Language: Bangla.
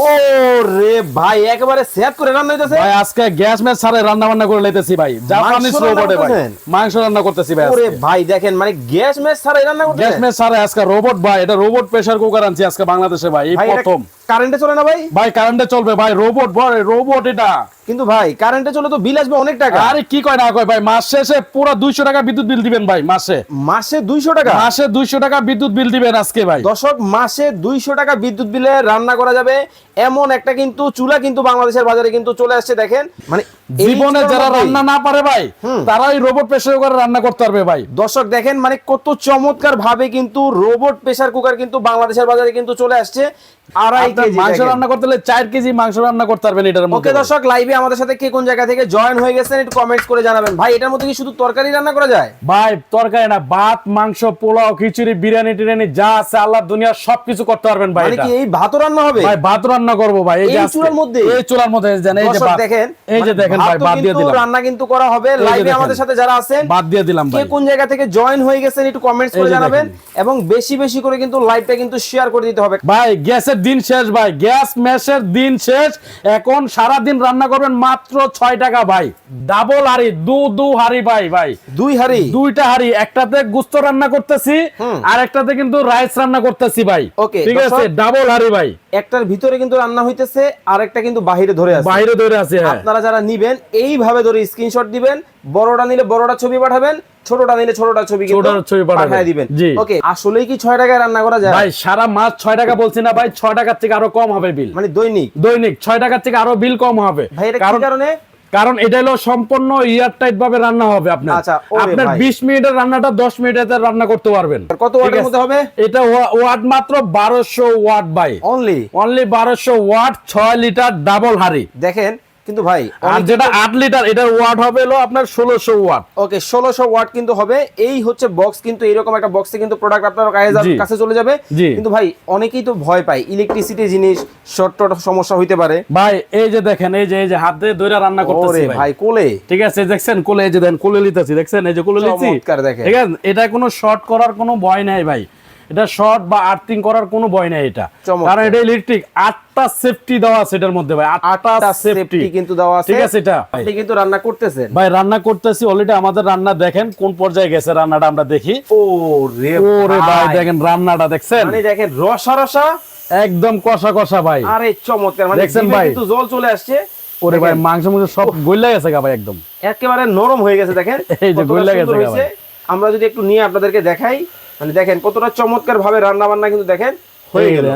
ও রে ভাই একেবারে সেট করে রান্না হইতেছে। ভাই আজকে গ্যাস ম্যাচ সারে রান্না বান্না করে লাইতেছি ভাই। জাপানি স্লো বটে ভাই। মাংস রান্না করতেছি ভাই ওরে ভাই দেখেন মানে গ্যাস ম্যাচ ছাড়াই রান্না করতেছি গ্যাস ম্যাচ ছাড়া আজকে রোবট ভাই এটা রোবট প্রেসার কুকার আনছি আজকে বাংলাদেশে ভাই এই প্রথম। কারেন্টে চলে না ভাই? ভাই কারেন্টে চলবে ভাই রোবট ভাই রোবট এটা। কিন্তু ভাই কারেন্টে চলে তো বিল আসবে অনেক টাকা। আরে কি কয় না কয় ভাই মাসে শেষে পুরো দুইশো টাকা বিদ্যুৎ বিল দিবেন ভাই মাসে। মাসে দুইশো টাকা? মাসে দুইশো টাকা বিদ্যুৎ বিল দিবেন আজকে ভাই। দশক মাসে দুইশো টাকা বিদ্যুৎ বিলে রান্না করা যাবে। এমন একটা কিন্তু চুলা কিন্তু বাংলাদেশের বাজারে কিন্তু চলে আসছে দেখেন। মানে জীবনে যারা রান্না না পারে ভাই তারা ওই রোবট প্রেসার কুকারে রান্না করতে পারবে ভাই। দর্শক দেখেন মানে কত চমৎকার ভাবে কিন্তু রোবট প্রেসার কুকার কিন্তু বাংলাদেশের বাজারে কিন্তু চলে আসছে আড়াই কেজি মাংস রান্না করতে হলে চার কেজি মাংস রান্না করতে পারবেন এটার মধ্যে ভাই। দর্শক লাইভে আমাদের সাথে কে কোন জায়গা থেকে জয়েন হয়ে গেছেন একটু কমেন্টস করে জানাবেন। ভাই এটার মধ্যে কি শুধু তরকারি রান্না করা যায়? ভাই তরকারি না ভাত মাংস পোলাও খিচুড়ি বিরিয়ানি টিরিয়ানি যা আছে আল্লাহ দুনিয়া সবকিছু করতে পারবেন ভাই মানে এটা। কি এই ভাতও রান্না হবে? ভাই ভাত রান্না করব ভাই এই চুলার মধ্যে? এই চুলার মধ্যে এই যে এই যে দেখেন এই যে মানে দেখেন ভাই বাদ দিয়ে দিলাম। রান্না কিন্তু করা হবে। লাইভে আমাদের সাথে যারা আছেন বাদ দিয়ে দিলাম ভাই। কোন জায়গা থেকে জয়েন হয়ে গেছেন একটু কমেন্টস করে জানাবেন। এবং বেশি বেশি করে কিন্তু লাইভটা কিন্তু শেয়ার করে দিতে হবে। ভাই গ্যাসের দিন শেষ ভাই গ্যাস ম্যাশের দিন শেষ। এখন সারা দিন রান্না করবেন মাত্র ছয় টাকা ভাই। ডাবল হাড়ি দু দু হাড়ি ভাই ভাই। দুই হাড়ি? দুইটা হাড়ি একটাতে গুস্ত রান্না করতেছি আর একটাতে কিন্তু রাইস রান্না করতেছি ভাই। Okay, ঠিক আছে ডাবল হাড়ি ভাই। একটার ভিতরে কিন্তু রান্না হইতেছে আর একটা কিন্তু বাহিরে ধরে আছে। বাইরে ধরে আছে হ্যাঁ। আপনারা যারা নিবেন এইভাবে ধরে স্ক্রিনশট দিবেন বড়টা নিলে বড়টা ছবি পাঠাবেন ছোটটা নিলে ছোটটা ছবি পাঠাবেন। দিবেন। ওকে আসলেই কি ছয় টাকায় রান্না করা যায়? ভাই সারা মাস ছয় টাকা বলছি না ভাই ছয় টাকার থেকে আরও কম হবে বিল মানে দৈনিক? দৈনিক ছয় টাকার থেকে আরও বিল কম হবে। ভাই এটা কি কারণে কারণ? এটা হলো সম্পূর্ণ ইয়ার টাইট ভাবে রান্না হবে আপনার। আচ্ছা, আপনার ভাই। বিশ মিনিটের রান্নাটা দশ মিনিটে রান্না করতে পারবেন। কত ওয়াটের মধ্যে হবে? এটা ওয়াট মাত্র বারোশো ওয়াট বাই অনলি অনলি বারোশো ওয়াট ছয় লিটার ডাবল হাড়ি। দেখেন কিন্তু ভাই আর যেটা আট লিটার এটার ওয়াট হবে হলো আপনার ষোলোশো ওয়াট ওকে ষোলোশো ওয়াট কিন্তু হবে। এই হচ্ছে বক্স কিন্তু এরকম একটা বক্সে কিন্তু প্রোডাক্ট আপনার কাছে কাছে চলে যাবে। কিন্তু ভাই অনেকেই তো ভয় পায় ইলেকট্রিসিটি জিনিস শর্ট সমস্যা হইতে পারে। ভাই এই যে দেখেন এই যে এই যে হাত দিয়ে দইরা রান্না করতেছি ওরে ভাই কোলে। ঠিক আছে দেখছেন কোলে এই যে দেন কোলে লিতেছি দেখছেন এই যে কোলে লিতেছি। ঠিক আছে এটা কোনো শর্ট করার কোনো ভয় নাই ভাই। এটা শর্ট বা আর্থিং করার কোনো ভয় নাই এটা। কারণ এটা ইলেকট্রিক আটটা সেফটি দেওয়া আছে এটার মধ্যে ভাই আটটা সেফটি কিন্তু দেওয়া আছে। ঠিক আছে এটা? আপনি কিন্তু রান্না করতেছেন। ভাই রান্না করতেছি অলরেডি আমাদের রান্না দেখেন কোন পর্যায়ে গেছে রান্নাটা আমরা দেখি। ও রে ওরে ভাই। দেখেন রান্নাটা দেখছেন? মানে দেখেন রসা রসা? একদম কষা কষা ভাই। আরে চমৎকার মানে দেখছেন ভাই? কিন্তু জল চলে আসছে। ওরে ভাই মাংস মাংস সব গইলা গেছে গা ভাই একদম। একেবারে নরম হয়ে গেছে দেখেন। এই যে গইলা গেছে গা হয়েছে। আমরা যদি একটু নিয়ে আপনাদেরকে দেখাই মানে দেখেন কতটা চমৎকার ভাবে রান্না বান্না কিন্তু দেখেন হয়ে গেলে।